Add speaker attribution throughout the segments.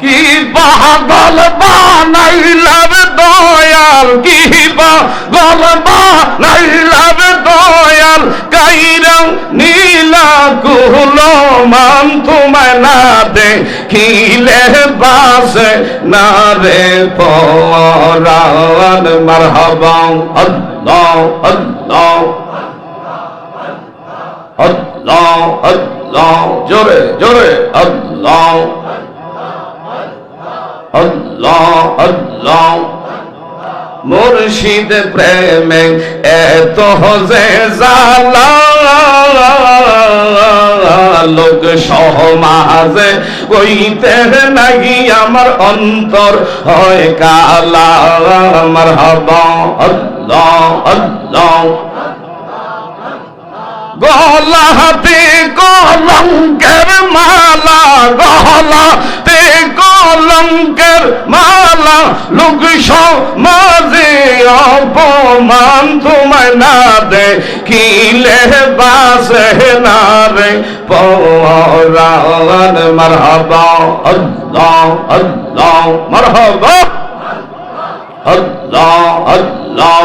Speaker 1: কি পাগল বানাইলাম দয়াল কি পাগল বানাইলাম দয়াল কাইরা নীলা কুলো মান তোমায় না দে খিলে বাসে না রে পরান মারহাবা আল্লাহ আল্লাহ আল্লাহ আল্লাহ জোরে জোরে আল্লাহ আল্লাহ আল্লাহ। মুর্শিদ প্রেমে এত যে জালা লোক সমাজে কইতে নাকি আমার অন্তর হয় কালা। আমার হবা আল্লাহ আল্লাহ। গলাতে কলঙ্কের মালা গলাতে কলঙ্কের মালা লোক সমাজে অপমান তোমায় না দে কিলে বাসে না রে পরান মারহাবা আল্লাহ আল্লাহ মারহাবা আল্লাহ আল্লাহ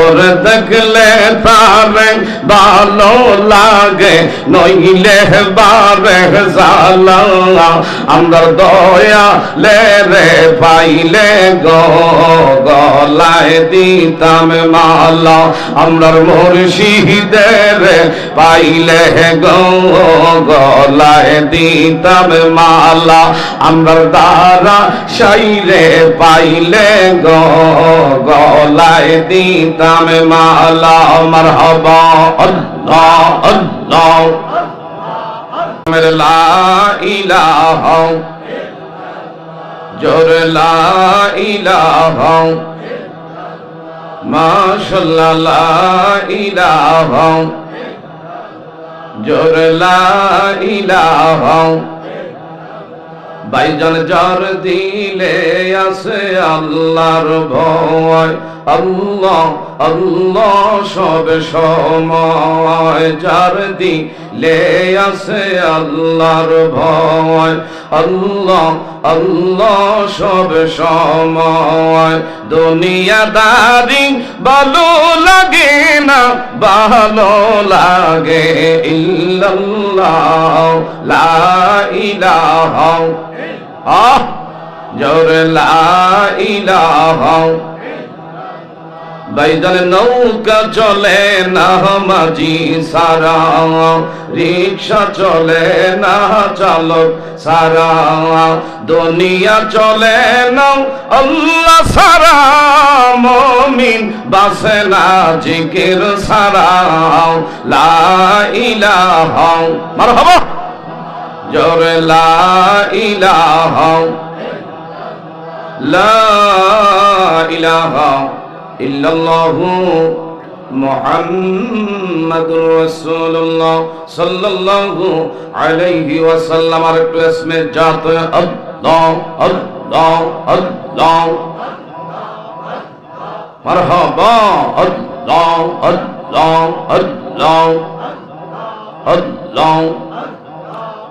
Speaker 1: ওরে দেখলে তারে ভালো লাগে, নইলে বারে জালা আমার দয়া লে রে পাইলে গো, গলায় দিতাম মালা। আমরার মুর্শিদের পাইলে গো, গলায় দিতাম মালা। আমরার দ্বারা সাইরে পাইলে গো, গলায় দিতাম মালা মারহাবা, আল্লাহ আল্লাহ। মেরে লা ইলাহা জোর লা ইলাহা। মাশাল্লাহ লা ইলাহা জোর লা ইলাহা। বাইজন যার দিলে আছে আল্লাহর ভয়। আল্লাহ আল্লাহ সব সময় যার দিলে আছে আল্লাহর ভয়। আল্লাহ আল্লাহ সব সময় দুনিয়াদারি ভালো লাগে না, ভালো লাগে ইলাহা, আহ, জোরে লা ইলাহা। বাইদানে নৌকা চলে না মাঝি সারা, রিক্সা চলে না চালক সারা, দুনিয়া চলে না আল্লাহ সারা, মমিন বাসে না জিকির সারা, লা ইলাহা, মারহাবা, জোরে লা ইলাহা লা ইলাহা। ইল্লাল্লাহু মুহাম্মাদুর রাসূলুল্লাহ সাল্লাল্লাহু আলাইহি ওয়াসাল্লাম আর একটু ইসমে জাত আল্লাহ আল্লাহ আল্লাহ, মারহাবা আল্লাহ আল্লাহ আল্লাহ আল্লাহ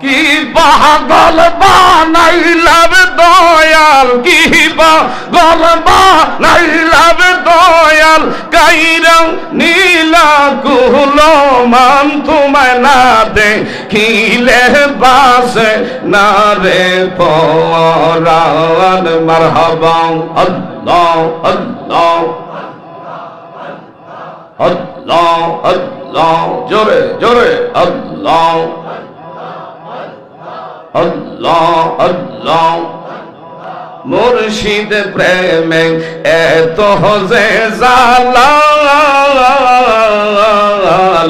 Speaker 1: কি পাগল বানাইলাম দয়াল কি পাগল বানাইলাম দয়াল কাইরা নীলা কুলো মান তোমায় না দে খিলে বাসে না রে পরান মারহাবা আল্লাহ আল্লাহ আল্লাহ আল্লাহ জোরে জোরে আল্লাহ আল্লাহ আল্লাহ। মুর্শিদ প্রেমে এত জালা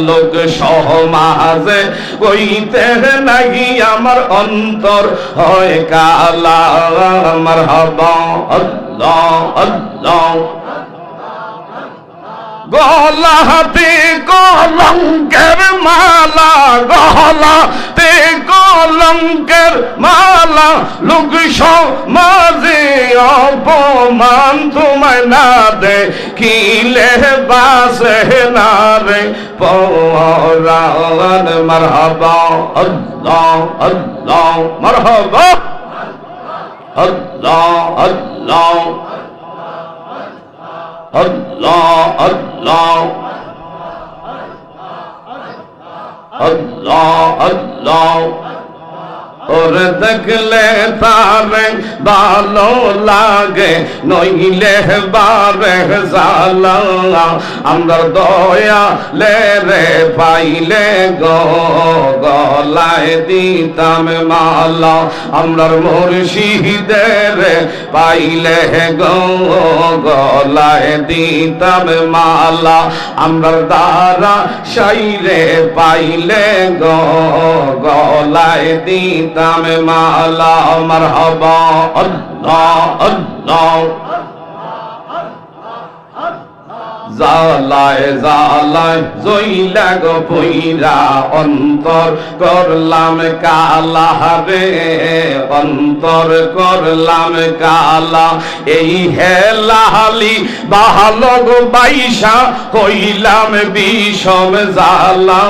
Speaker 1: লোক সমাজে কইতে নাকি আমার অন্তর হয় কালা, আমার হবা আল্লাহ আল্লাহ। গলাতে মালা লোক মাঝে অপমান তোমায় না দে কিলে বাসে না রে? পরান মারহাবা, আল্লাহ আল্লাহ, মারহাবা। আল্লাহ আল্লাহ আল্লাহ আল্লাহ আল্লাহ আল্লাহ। ওরে দেখলে তারে ভালো লাগে নইলে বারে জালা আমরা দয়া লে রে পাইলে গলায় দিতাম মালা আমরার মুর্শিদের পাইলে গলায় দিতাম মালা আমরার দ্বারা সাইরে পাইলে গলায় দিতাম মালা মারহাবা আল্লাহ আল্লাহ। জালায় জালায় জইলা গো পইরা অন্তর করলাম কালা রে অন্তর করলাম কালা। এই হেলাহালি বাহালো গো বাইশা কইলাম বিষম জালা।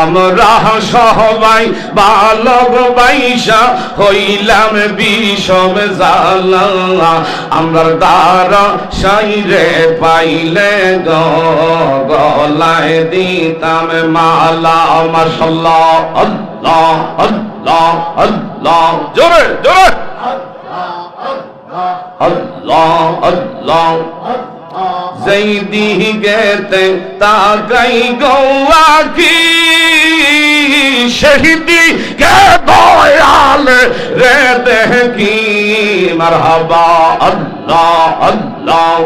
Speaker 1: আমরা সবাই বালো গো বাইশা, হইলাম বিষম জালা। আমরার দ্বারা সাইরে পাইলে গো গলায় দিতাম মালা, মাশাল্লাহ, আল্লাহ আল্লাহ আল্লাহ। জোরে জোরে। আল্লাহ আল্লাহ। যেই দিগেতে তাকাই গৌয়া কি শহীদি কে দয়াল রে দেখি মারহাবা। আল্লাহ আল্লাহ।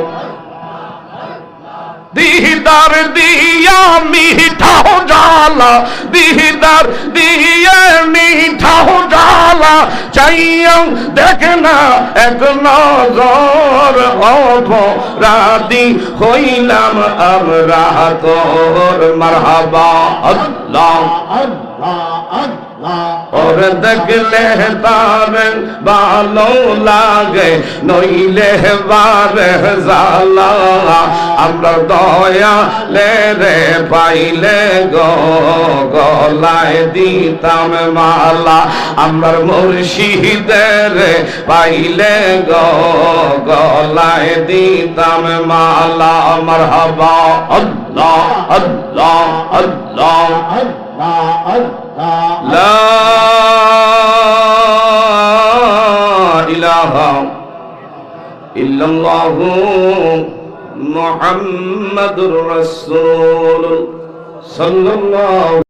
Speaker 1: দিদার দিয়া মিঠাও জালা দিদার দিয়ে মিঠাও জালা চাইয়াও দেখ না এক নজর অপরাধী হইলাম আমরা তোর মারহাবা। আল্লাহ। اور دک لہتا میں بالوں لاغے نوئی لہوار زالا امر دویا لے رے پائی لے گو گولائے دیتا میں مالا امر مرشید رے پائی لے گو گولائے دیتا میں مالا مرحبا اللہ اللہ اللہ اللہ رسول صلى الله